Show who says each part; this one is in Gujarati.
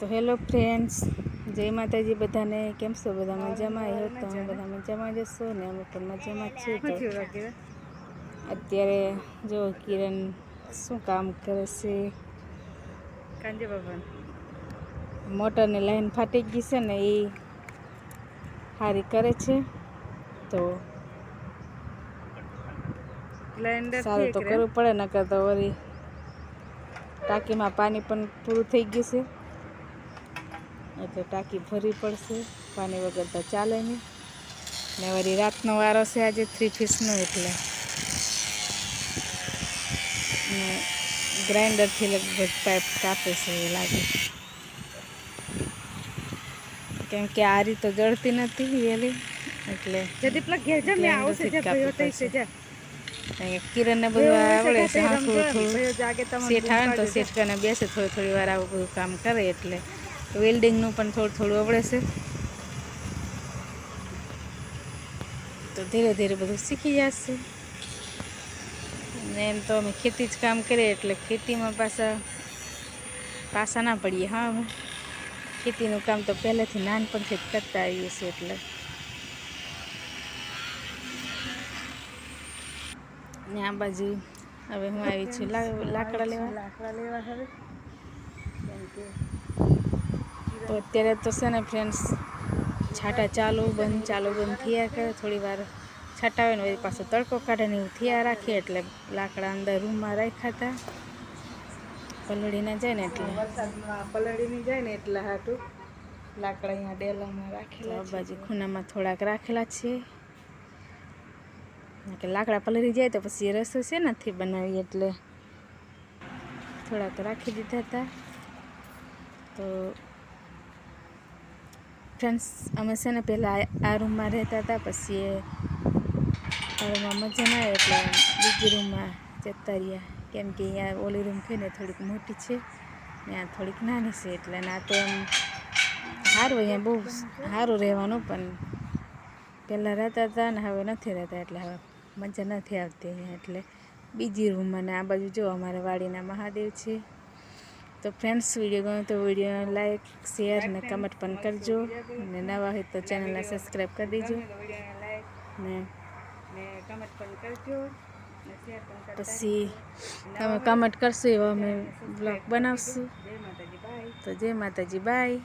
Speaker 1: તો હેલો ફ્રેન્ડ્સ જય માતાજી બધાને. કેમ છો? બધા મજામાં? આવ્યો તો અમે બધા મજામાં જશો ને અમે પણ મજામાં છીએ તો. અત્યારે જો કિરણ શું કામ કરે છે?
Speaker 2: કાંજે બાબા
Speaker 1: મોટરની લાઈન ફાટી ગઈ છે ને એ સારી કરે છે. તો સારું તો કરવું પડે નકર તો વળી ટાંકીમાં પાણી પણ પૂરું થઈ ગયું છે. એટલે ટાંકી ભરવી પડશે. પાણી વગર તો ચાલે નહીં. ને વળી રાતનો વારો છે આજે થ્રી ફીસનો એટલે. ને ગ્રાઇન્ડરથી લગભગ પાઇપ કાપે છે એ લાગે. કેમ કે આ રીત તો જળતી નથી વેલી એટલે
Speaker 2: જદી પેલા ઘેર જા મેં આવશે જા
Speaker 1: ગ્રાઇન્ડરથી જ
Speaker 2: ભયો થઈ
Speaker 1: કાપવું
Speaker 2: છે જા
Speaker 1: કારણ કે કિરણને બધું આવડે છે હા થોડું થોડું
Speaker 2: ભયો જાગે તમને
Speaker 1: શેઠ આવે ને તો શેઠ કરીને બેસે થોડી થોડી વાર આવું બધું કામ કરે એટલે. વેલ્ડિંગનું પણ થોડું થોડું આવડે છે. તો ધીરે ધીરે બધું શીખી જશે. ને એમ તો અમે ખેતી જ કામ કરીએ એટલે ખેતીમાં પાછા પાછા ના પડીએ. હા અમે ખેતીનું કામ તો પહેલેથી નાનપણથી જ કરતા આવીએ છીએ એટલે. ને આ બાજુ હવે હું આવી છું લાકડા લેવા.
Speaker 2: લાકડા લેવા હવે.
Speaker 1: તો અત્યારે તો છે ને ફ્રેન્ડ્સ છાટા ચાલુ બંધ ચાલુ બંધ થયા કરે. થોડી વાર છાંટા આવે ને વળી પાછો તડકો કાઢે ને એવું થયા રાખીએ એટલે લાકડા અંદર રૂમમાં રાખ્યા હતા. પલળી ના જાય ને એટલે.
Speaker 2: વરસાદમાં નહીં જાય ને એટલે હાટું
Speaker 1: લાકડા અહીંયા ડેલામાં રાખેલા બાજુ ખૂણામાં થોડાક રાખેલા છે. કે લાકડા પલળી જાય તો પછી રસો છે નથી બનાવી એટલે થોડાક રાખી દીધા હતા. તો ફ્રેન્ડ્સ અમે છે ને પહેલાં આ રૂમમાં રહેતા હતા, પછી એ રૂમમાં મજા ના આવે એટલે બીજી રૂમમાં જતા રહ્યા. કેમ કે અહીંયા ઓલી રૂમ છે ને થોડીક મોટી છે, ને આ થોડીક નાની છે એટલે ના તો એમ સારું, અહીંયા બહુ સારું રહેવાનું, પણ પહેલાં રહેતા હતા ને હવે નથી રહેતા એટલે હવે મજા નથી આવતી અહીંયા એટલે બીજી રૂમમાં ને આ બાજુ જો અમારે વાડીના મહાદેવ છે. તો ફ્રેન્ડ્સ વીડિયો ગમે તો વીડિયો લાઈક શેર ને કમેન્ટ પણ કરજો. અને નવા હોય તો ચેનલને સબસ્ક્રાઈબ કરી દેજો. ને પછી તમે કમેન્ટ કરશો એવો અમે બ્લોગ બનાવશું. તો જય માતાજી બાય